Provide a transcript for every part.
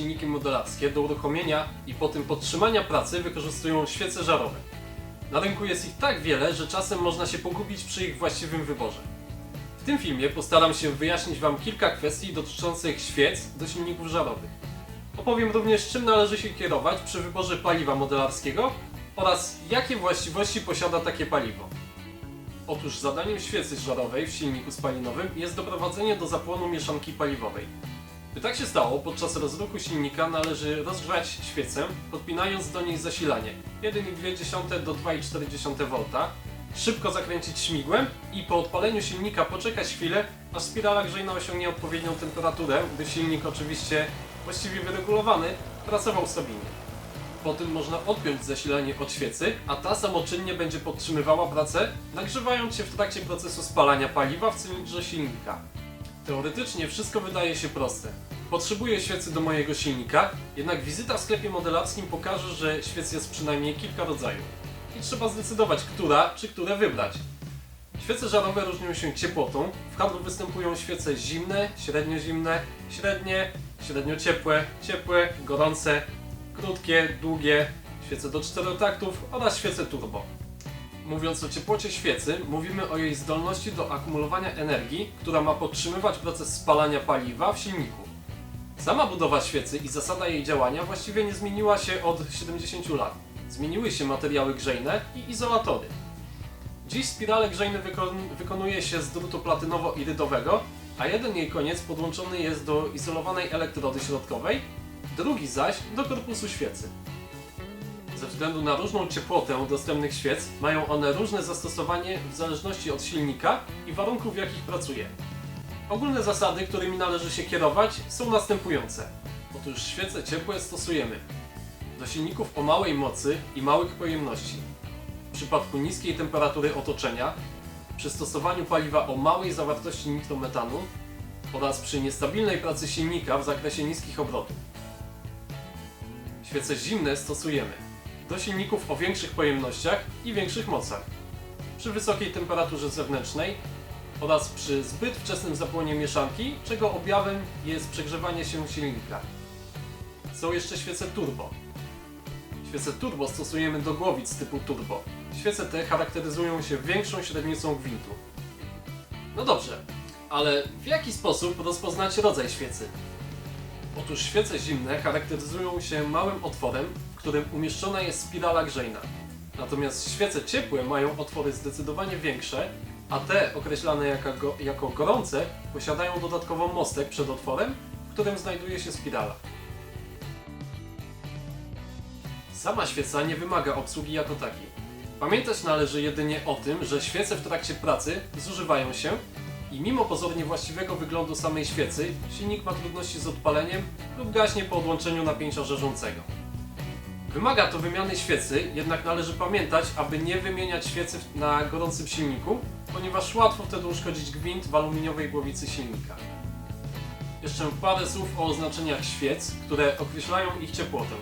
silniki modelarskie do uruchomienia i potem podtrzymania pracy wykorzystują świece żarowe. Na rynku jest ich tak wiele, że czasem można się pogubić przy ich właściwym wyborze. W tym filmie postaram się wyjaśnić Wam kilka kwestii dotyczących świec do silników żarowych. Opowiem również czym należy się kierować przy wyborze paliwa modelarskiego oraz jakie właściwości posiada takie paliwo. Otóż zadaniem świecy żarowej w silniku spalinowym jest doprowadzenie do zapłonu mieszanki paliwowej. By tak się stało, podczas rozruchu silnika należy rozgrzać świecę, podpinając do niej zasilanie 1,2 do 2,4 V, szybko zakręcić śmigłem i po odpaleniu silnika poczekać chwilę, aż spirala grzejna osiągnie odpowiednią temperaturę, by silnik oczywiście właściwie wyregulowany pracował stabilnie. Po tym można odpiąć zasilanie od świecy, a ta samoczynnie będzie podtrzymywała pracę, nagrzewając się w trakcie procesu spalania paliwa w cylindrze silnika. Teoretycznie wszystko wydaje się proste. Potrzebuję świecy do mojego silnika, jednak wizyta w sklepie modelarskim pokaże, że świec jest przynajmniej kilka rodzajów. I trzeba zdecydować, która czy które wybrać. Świece żarowe różnią się ciepłotą. W handlu występują świece zimne, średnio zimne, średnie, średnio ciepłe, ciepłe, gorące, krótkie, długie, świece do czterotaktów oraz świece turbo. Mówiąc o ciepłocie świecy, mówimy o jej zdolności do akumulowania energii, która ma podtrzymywać proces spalania paliwa w silniku. Sama budowa świecy i zasada jej działania właściwie nie zmieniła się od 70 lat. Zmieniły się materiały grzejne i izolatory. Dziś spirale grzejne wykon wykonuje się z drutu platynowo-irydowego, a jeden jej koniec podłączony jest do izolowanej elektrody środkowej, drugi zaś do korpusu świecy. Ze względu na różną ciepłotę dostępnych świec, mają one różne zastosowanie w zależności od silnika i warunków, w jakich pracuje. Ogólne zasady, którymi należy się kierować, są następujące. Otóż świece ciepłe stosujemy do silników o małej mocy i małych pojemności. W przypadku niskiej temperatury otoczenia, przy stosowaniu paliwa o małej zawartości nitrometanu oraz przy niestabilnej pracy silnika w zakresie niskich obrotów. Świece zimne stosujemy do silników o większych pojemnościach i większych mocach, przy wysokiej temperaturze zewnętrznej oraz przy zbyt wczesnym zapłonie mieszanki, czego objawem jest przegrzewanie się silnika. Są jeszcze świece turbo. Świece turbo stosujemy do głowic typu turbo. Świece te charakteryzują się większą średnicą gwintu. No dobrze, ale w jaki sposób rozpoznać rodzaj świecy? Otóż świece zimne charakteryzują się małym otworem, w którym umieszczona jest spirala grzejna. Natomiast świece ciepłe mają otwory zdecydowanie większe, a te określane jako, jako gorące posiadają dodatkowo mostek przed otworem, w którym znajduje się spirala. Sama świeca nie wymaga obsługi jako takiej. Pamiętać należy jedynie o tym, że świece w trakcie pracy zużywają się i mimo pozornie właściwego wyglądu samej świecy, silnik ma trudności z odpaleniem lub gaśnie po odłączeniu napięcia żarzącego. Wymaga to wymiany świecy, jednak należy pamiętać, aby nie wymieniać świecy na gorącym silniku, ponieważ łatwo wtedy uszkodzić gwint w aluminiowej głowicy silnika. Jeszcze parę słów o oznaczeniach świec, które określają ich ciepłotę.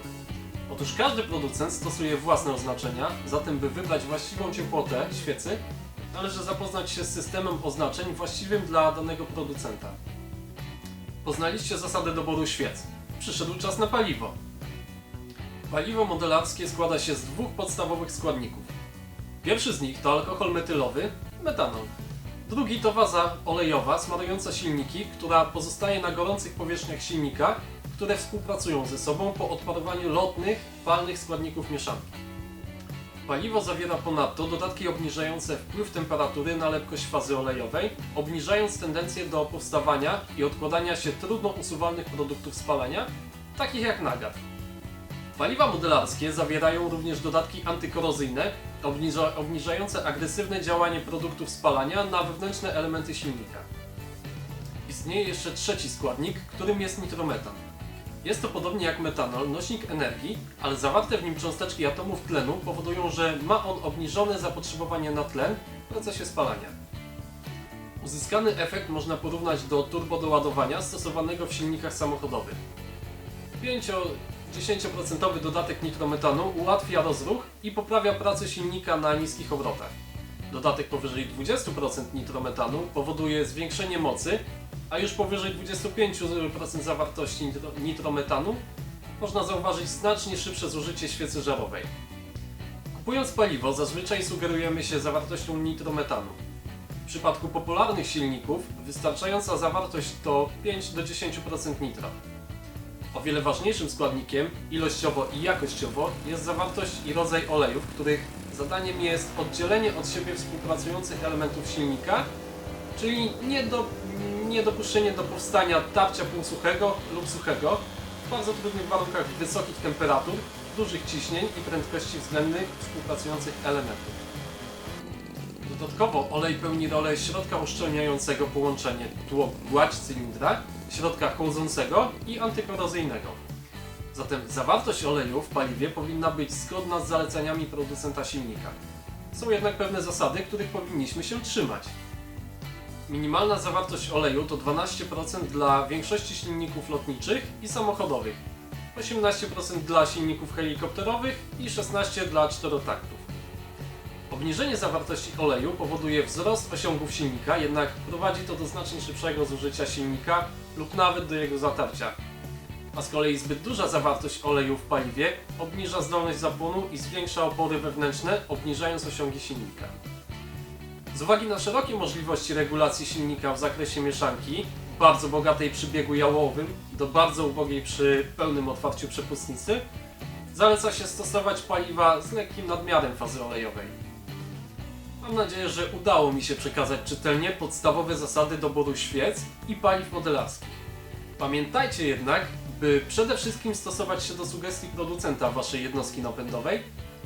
Otóż każdy producent stosuje własne oznaczenia, zatem by wybrać właściwą ciepłotę świecy, należy zapoznać się z systemem oznaczeń właściwym dla danego producenta. Poznaliście zasady doboru świec. Przyszedł czas na paliwo. Paliwo modelarskie składa się z dwóch podstawowych składników. Pierwszy z nich to alkohol metylowy, metanol. Drugi to waza olejowa smarująca silniki, która pozostaje na gorących powierzchniach silnika, które współpracują ze sobą po odparowaniu lotnych, palnych składników mieszanki. Paliwo zawiera ponadto dodatki obniżające wpływ temperatury na lepkość fazy olejowej, obniżając tendencję do powstawania i odkładania się trudno usuwalnych produktów spalania, takich jak nagar. Paliwa modelarskie zawierają również dodatki antykorozyjne, obniża, obniżające agresywne działanie produktów spalania na wewnętrzne elementy silnika. Istnieje jeszcze trzeci składnik, którym jest nitrometan. Jest to podobnie jak metanol nośnik energii, ale zawarte w nim cząsteczki atomów tlenu powodują, że ma on obniżone zapotrzebowanie na tlen w procesie spalania. Uzyskany efekt można porównać do turbodoładowania stosowanego w silnikach samochodowych. 5-10% dodatek nitrometanu ułatwia rozruch i poprawia pracę silnika na niskich obrotach. Dodatek powyżej 20% nitrometanu powoduje zwiększenie mocy a już powyżej 25% zawartości nitro, nitrometanu można zauważyć znacznie szybsze zużycie świecy żarowej. Kupując paliwo zazwyczaj sugerujemy się zawartością nitrometanu. W przypadku popularnych silników wystarczająca zawartość to 5 do 10% nitra. O wiele ważniejszym składnikiem, ilościowo i jakościowo, jest zawartość i rodzaj olejów, których zadaniem jest oddzielenie od siebie współpracujących elementów silnika, czyli nie do, niedopuszczenie do powstania tarcia półsuchego lub suchego w bardzo trudnych warunkach wysokich temperatur, dużych ciśnień i prędkości względnych współpracujących elementów. Dodatkowo olej pełni rolę środka uszczelniającego połączenie tło-gładź cylindra, środka chłodzącego i antykorozyjnego. Zatem zawartość oleju w paliwie powinna być zgodna z zaleceniami producenta silnika. Są jednak pewne zasady, których powinniśmy się trzymać. Minimalna zawartość oleju to 12% dla większości silników lotniczych i samochodowych, 18% dla silników helikopterowych i 16% dla czterotaktów. Obniżenie zawartości oleju powoduje wzrost osiągów silnika, jednak prowadzi to do znacznie szybszego zużycia silnika lub nawet do jego zatarcia. A z kolei zbyt duża zawartość oleju w paliwie obniża zdolność zapłonu i zwiększa opory wewnętrzne, obniżając osiągi silnika. Z uwagi na szerokie możliwości regulacji silnika w zakresie mieszanki, bardzo bogatej przy biegu jałowym do bardzo ubogiej przy pełnym otwarciu przepustnicy, zaleca się stosować paliwa z lekkim nadmiarem fazy olejowej. Mam nadzieję, że udało mi się przekazać czytelnie podstawowe zasady doboru świec i paliw modelarskich. Pamiętajcie jednak, by przede wszystkim stosować się do sugestii producenta waszej jednostki napędowej,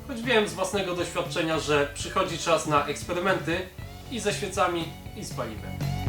choć wiem z własnego doświadczenia, że przychodzi czas na eksperymenty i ze świecami, i z paliwem.